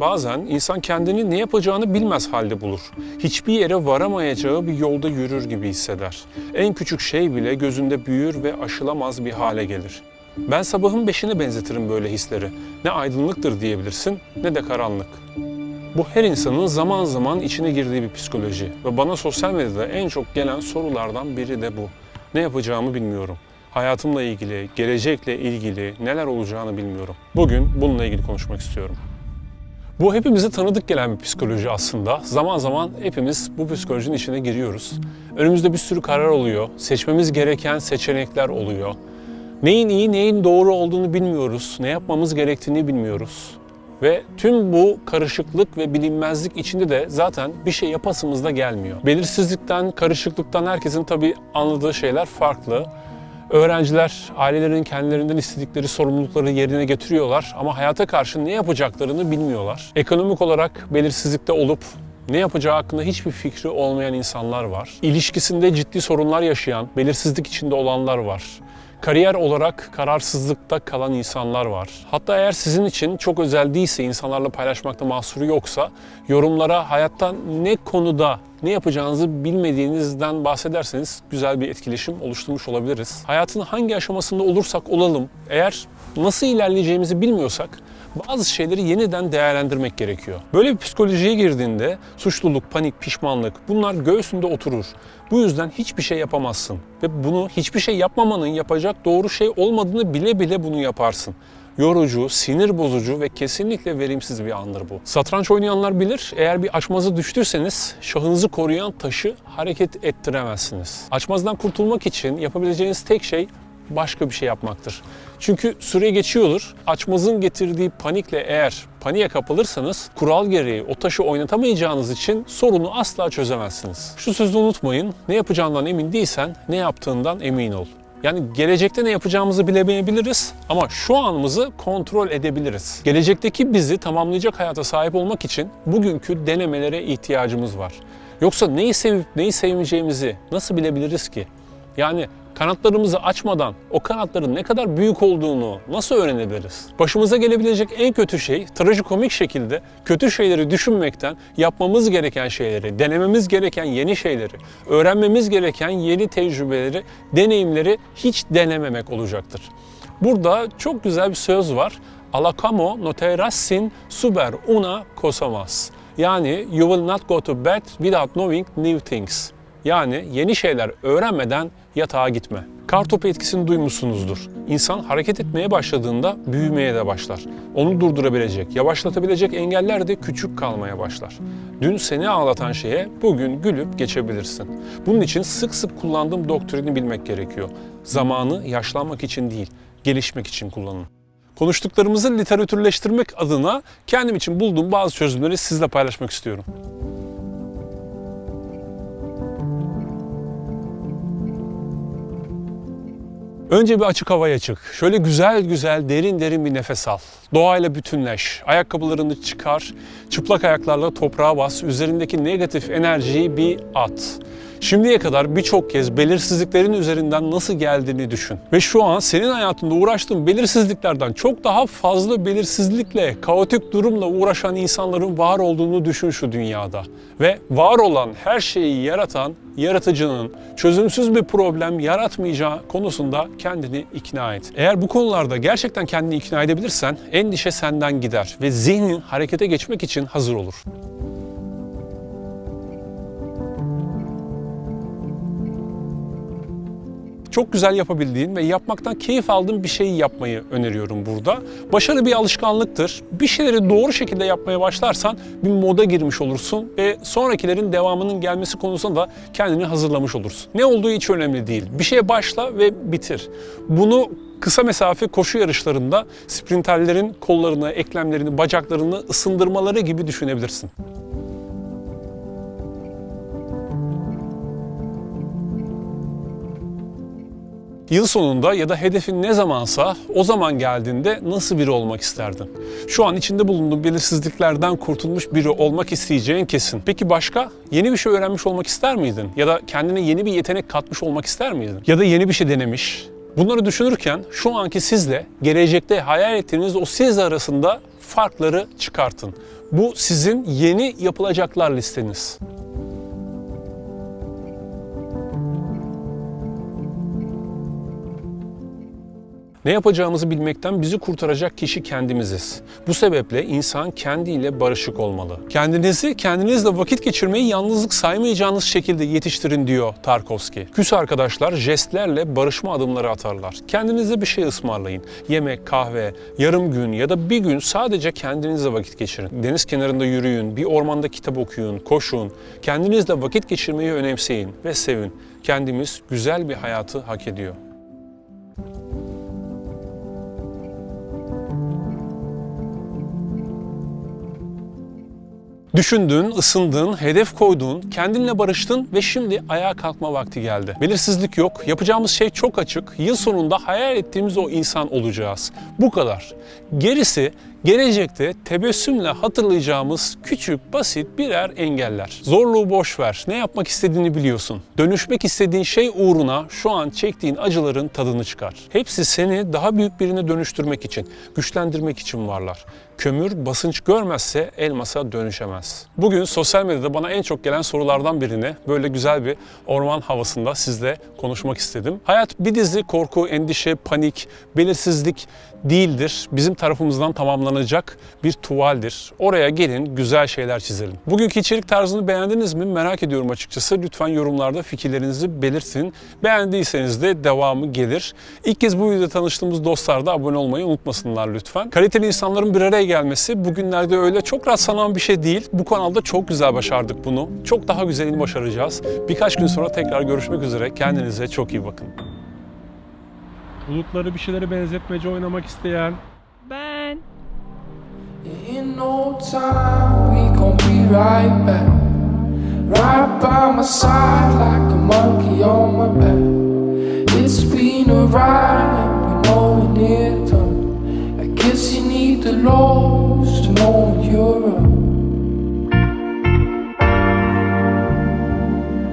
Bazen insan kendini ne yapacağını bilmez halde bulur. Hiçbir yere varamayacağı bir yolda yürür gibi hisseder. En küçük şey bile gözünde büyür ve aşılamaz bir hale gelir. Ben sabahın beşine benzetirim böyle hisleri. Ne aydınlıktır diyebilirsin ne de karanlık. Bu her insanın zaman zaman içine girdiği bir psikoloji ve bana sosyal medyada en çok gelen sorulardan biri de bu. Ne yapacağımı bilmiyorum. Hayatımla ilgili, gelecekle ilgili neler olacağını bilmiyorum. Bugün bununla ilgili konuşmak istiyorum. Bu hepimize tanıdık gelen bir psikoloji aslında. Zaman zaman hepimiz bu psikolojinin içine giriyoruz. Önümüzde bir sürü karar oluyor. Seçmemiz gereken seçenekler oluyor. Neyin iyi, neyin doğru olduğunu bilmiyoruz. Ne yapmamız gerektiğini bilmiyoruz. Ve tüm bu karışıklık ve bilinmezlik içinde de zaten bir şey yapasımız da gelmiyor. Belirsizlikten, karışıklıktan herkesin tabii anladığı şeyler farklı. Öğrenciler ailelerin kendilerinden istedikleri sorumlulukları yerine getiriyorlar ama hayata karşı ne yapacaklarını bilmiyorlar. Ekonomik olarak belirsizlikte olup ne yapacağı hakkında hiçbir fikri olmayan insanlar var. İlişkisinde ciddi sorunlar yaşayan, belirsizlik içinde olanlar var. Kariyer olarak kararsızlıkta kalan insanlar var. Hatta eğer sizin için çok özel değilse, insanlarla paylaşmakta mahsuru yoksa yorumlara hayattan ne konuda ne yapacağınızı bilmediğinizden bahsederseniz güzel bir etkileşim oluşturmuş olabiliriz. Hayatın hangi aşamasında olursak olalım, eğer nasıl ilerleyeceğimizi bilmiyorsak bazı şeyleri yeniden değerlendirmek gerekiyor. Böyle bir psikolojiye girdiğinde suçluluk, panik, pişmanlık bunlar göğsünde oturur. Bu yüzden hiçbir şey yapamazsın ve bunu hiçbir şey yapmamanın yapacak doğru şey olmadığını bile bile bunu yaparsın. Yorucu, sinir bozucu ve kesinlikle verimsiz bir andır bu. Satranç oynayanlar bilir, eğer bir açmaza düştüyseniz şahınızı koruyan taşı hareket ettiremezsiniz. Açmazdan kurtulmak için yapabileceğiniz tek şey başka bir şey yapmaktır. Çünkü süre geçiyordur. Açmazın getirdiği panikle eğer paniğe kapılırsanız kural gereği o taşı oynatamayacağınız için sorunu asla çözemezsiniz. Şu sözü unutmayın. Ne yapacağından emin değilsen ne yaptığından emin ol. Yani gelecekte ne yapacağımızı bilemeyebiliriz ama şu anımızı kontrol edebiliriz. Gelecekteki bizi tamamlayacak hayata sahip olmak için bugünkü denemelere ihtiyacımız var. Yoksa neyi sevip neyi sevmeyeceğimizi nasıl bilebiliriz ki? Yani kanatlarımızı açmadan o kanatların ne kadar büyük olduğunu nasıl öğrenebiliriz? Başımıza gelebilecek en kötü şey trajikomik şekilde kötü şeyleri düşünmekten yapmamız gereken şeyleri, denememiz gereken yeni şeyleri, öğrenmemiz gereken yeni tecrübeleri, deneyimleri hiç denememek olacaktır. Burada çok güzel bir söz var. Alakamo noterassin super una kosamas. Yani you will not go to bed without knowing new things. Yani yeni şeyler öğrenmeden yatağa gitme. Kartopu etkisini duymuşsunuzdur. İnsan hareket etmeye başladığında büyümeye de başlar. Onu durdurabilecek, yavaşlatabilecek engeller de küçük kalmaya başlar. Dün seni ağlatan şeye bugün gülüp geçebilirsin. Bunun için sık sık kullandığım doktrini bilmek gerekiyor. Zamanı yaşlanmak için değil, gelişmek için kullanın. Konuştuklarımızı literatürleştirmek adına kendim için bulduğum bazı çözümleri sizle paylaşmak istiyorum. Önce bir açık havaya çık. Şöyle güzel güzel derin derin bir nefes al. Doğayla bütünleş. Ayakkabılarını çıkar. Çıplak ayaklarla toprağa bas. Üzerindeki negatif enerjiyi bir at. Şimdiye kadar birçok kez belirsizliklerin üzerinden nasıl geldiğini düşün. Ve şu an senin hayatında uğraştığın belirsizliklerden çok daha fazla belirsizlikle, kaotik durumla uğraşan insanların var olduğunu düşün şu dünyada. Ve var olan her şeyi yaratan yaratıcının çözümsüz bir problem yaratmayacağı konusunda kendini ikna et. Eğer bu konularda gerçekten kendini ikna edebilirsen endişe senden gider ve zihnin harekete geçmek için hazır olur. Çok güzel yapabildiğin ve yapmaktan keyif aldığın bir şeyi yapmayı öneriyorum burada. Başarı bir alışkanlıktır. Bir şeyleri doğru şekilde yapmaya başlarsan bir moda girmiş olursun ve sonrakilerin devamının gelmesi konusunda da kendini hazırlamış olursun. Ne olduğu hiç önemli değil. Bir şeye başla ve bitir. Bunu kısa mesafe koşu yarışlarında sprinterlerin kollarını, eklemlerini, bacaklarını ısındırmaları gibi düşünebilirsin. Yıl sonunda ya da hedefin ne zamansa o zaman geldiğinde nasıl biri olmak isterdin? Şu an içinde bulunduğun belirsizliklerden kurtulmuş biri olmak isteyeceğin kesin. Peki başka? Yeni bir şey öğrenmiş olmak ister miydin? Ya da kendine yeni bir yetenek katmış olmak ister miydin? Ya da yeni bir şey denemiş? Bunları düşünürken şu anki sizle gelecekte hayal ettiğiniz o siz arasında farkları çıkartın. Bu sizin yeni yapılacaklar listeniz. Ne yapacağımızı bilmekten bizi kurtaracak kişi kendimiziz. Bu sebeple insan kendiyle barışık olmalı. Kendinizi kendinizle vakit geçirmeyi yalnızlık saymayacağınız şekilde yetiştirin diyor Tarkovski. Küs arkadaşlar jestlerle barışma adımları atarlar. Kendinize bir şey ısmarlayın. Yemek, kahve, yarım gün ya da bir gün sadece kendinizle vakit geçirin. Deniz kenarında yürüyün, bir ormanda kitap okuyun, koşun. Kendinizle vakit geçirmeyi önemseyin ve sevin. Kendimiz güzel bir hayatı hak ediyor. Düşündün, ısındın, hedef koydun, kendinle barıştın ve şimdi ayağa kalkma vakti geldi. Belirsizlik yok, yapacağımız şey çok açık. Yıl sonunda hayal ettiğimiz o insan olacağız. Bu kadar. Gerisi gelecekte tebessümle hatırlayacağımız küçük, basit birer engeller. Zorluğu boş ver. Ne yapmak istediğini biliyorsun. Dönüşmek istediğin şey uğruna şu an çektiğin acıların tadını çıkar. Hepsi seni daha büyük birine dönüştürmek için, güçlendirmek için varlar. Kömür basınç görmezse elmasa dönüşemez. Bugün sosyal medyada bana en çok gelen sorulardan birini böyle güzel bir orman havasında sizle konuşmak istedim. Hayat bir dizi korku, endişe, panik, belirsizlik değildir. Bizim tarafımızdan tamamlanacak bir tuvaldir. Oraya gelin güzel şeyler çizelim. Bugünkü içerik tarzını beğendiniz mi? Merak ediyorum açıkçası. Lütfen yorumlarda fikirlerinizi belirtin. Beğendiyseniz de devamı gelir. İlk kez bu videoda tanıştığımız dostlar da abone olmayı unutmasınlar lütfen. Kaliteli insanların bir araya gelmesi bugünlerde öyle çok rastlanan bir şey değil. Bu kanalda çok güzel başardık bunu. Çok daha güzelini başaracağız. Birkaç gün sonra tekrar görüşmek üzere. Kendinize çok iyi bakın. Bulutları bir şeylere benzetmece oynamak isteyen no time, we gon' be right back. Right by my side, like a monkey